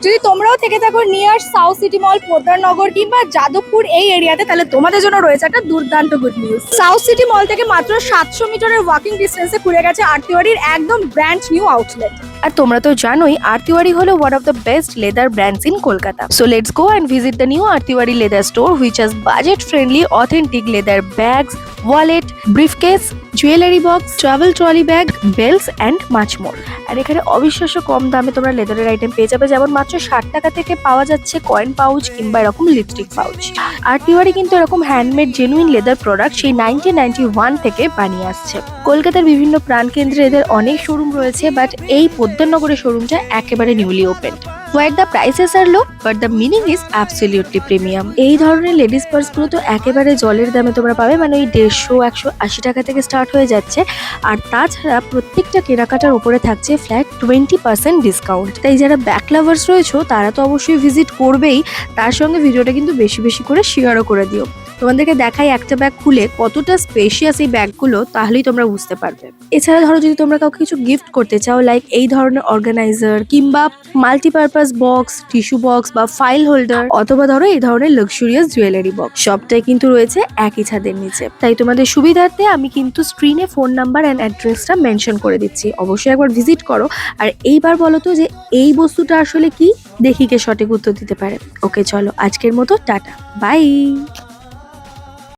যদি তোমরাও থেকে থাকো near South City Mall Poddarnagar কিংবা যাদবপুর এই এরিয়াতে, তাহলে তোমাদের জন্য রয়েছে একটা দুর্দান্ত good news South City Mall থেকে মাত্র সাতশো মিটারের ওয়াকিং ডিস্টেন্সে খুলে গেছে আরতিওয়ারির একদম ব্র্যান্ড নিউ আউটলেট আর তোমরা তো জানোই আরতিওয়ারি হলো one of the best leather brands in Kolkata so let's go and visit the new R Tiwari leather store which has budget friendly authentic leather bags wallet briefcase jewellery box travel trolley bag belts and much more আর এখানে অবিশ্বাস্য কম দামে তোমরা লেদারের item পেয়ে যাবে, যেমন মাত্র ষাট টাকা থেকে পাওয়া যাচ্ছে কয়েন পাউচ কিংবা এরকম লিপস্টিক পাউচ আর তিওয়ারি কিন্তু এরকম হ্যান্ডমেড জেনুইন লেদার প্রোডাক্ট সেই নাইনটিন নাইনটি ওয়ান থেকে বানিয়ে আসছে। কলকাতার বিভিন্ন প্রাণকেন্দ্রে এদের অনেক শোরুম রয়েছে বাট এই পোদ্দারনগরের শোরুমটা একেবারে newly open where the prices are low but the meaning is absolutely premium এই ধরনের লেডিস পার্সগুলো তো একেবারে জলের দামে তোমরা পাবে মানে ওই দেড়শো, একশো, আশি টাকা থেকে স্টার্ট হয়ে যাচ্ছে। আর তাছাড়া প্রত্যেকটা কেনাকাটার উপরে থাকছে ফ্ল্যাট টোয়েন্টি পার্সেন্ট ডিসকাউন্ট তাই যারা ব্যাক লাভার্স রয়েছো, তারা তো অবশ্যই ভিজিট করবেই। তার সঙ্গে ভিডিওটা কিন্তু বেশি বেশি করে শেয়ারও করে দিও। তোমাদেরকে দেখাই একটা ব্যাগ খুলে কতটা স্পেশিয়াস এই ব্যাগগুলো তাহলেই তোমরা বুঝতে পারবে। এছাড়া ধরো যদি তোমরা কাউকে কিছু গিফট করতে চাও লাইক এই ধরনের অর্গানাইজার কিংবা মাল্টিপারপাস বক্স টিস্যু বক্স বা ফাইল হোল্ডার অথবা ধরো এই ধরনের লাক্সুরিয়াস জুয়েলারি বক্স সবটাই কিন্তু রয়েছে একই ছাদের নিচে। তাই তোমাদের সুবিধার্থে আমি কিন্তু স্ক্রিনে ফোন নাম্বার অ্যান্ড অ্যাড্রেসটা মেনশন করে দিচ্ছি। অবশ্যই একবার ভিজিট করো। আর এইবার বলো তো যে এই বস্তুটা আসলে কি? দেখি কে সঠিক উত্তর দিতে পারে। ওকে, চলো আজকের মতো, টাটা। বাই